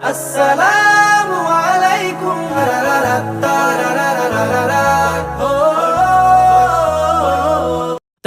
আসসালামু আলাইকুম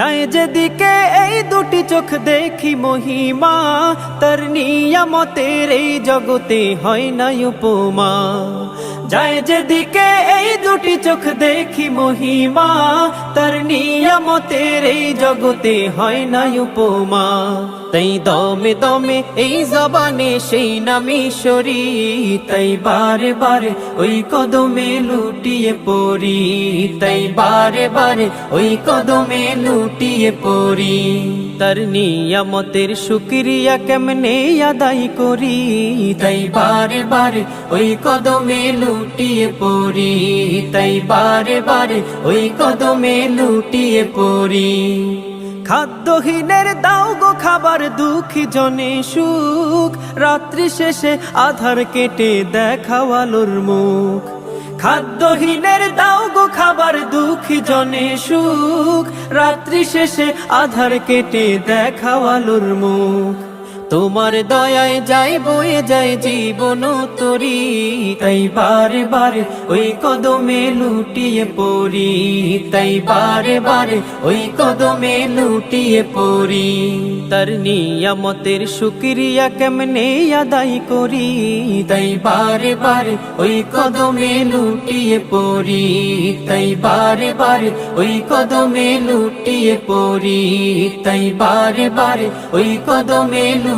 যায় যেদিকে এই দুটি চোখ দেখি মহিমা, তার নিয়ামতের এই জগতে হয় না উপমা। যায় যেদিকে এই দুটি চোখ দেখি মহিমা, তার নিয়ামতের এই জগতে হয় না উপমা। তাই দমে দমে এই জবানে সেই নামি সরি, তাই বারে বারে ওই কদমে লুটিয়ে পড়ি, তাই বারে বারে ওই কদমে লুটিয়ে পড়ি। তার নিয়ামতের শুক্রিয়া কেমনে আদায় করি, তাই বারে বারে ওই কদমে লুটিয়ে পড়ি, তাই বারে বারে ওই কদমে লুটিয়ে পড়ি। খাদ্যহীনের দাও গো খাবার, দুঃখী জনে সুখ। রাত্রি শেষে আধার কেটে দেখাও আলোর মুখ। খাদ্যহীনের দাও গো খাবার, দুঃখী জনে সুখ। রাত্রি শেষে আধার কেটে দেখাও আলোর মুখ। তোমার দয়ায় যাই বয়ে যায় জীবন তরি, তাই বারে বারে ওই কদমে লুটিয়ে পড়ি, তাই বারে বারে ওই কদমে লুটিয়ে পড়ি। তার নিয়ামতের শুক্রিয়া কেমনে আদায় করি, তাই বারে বারে ওই কদমে লুটিয়ে পড়ি, তাই বারে বারে ওই কদমে লুটিয়ে পড়ি, তাই বারে বারে ওই কদমে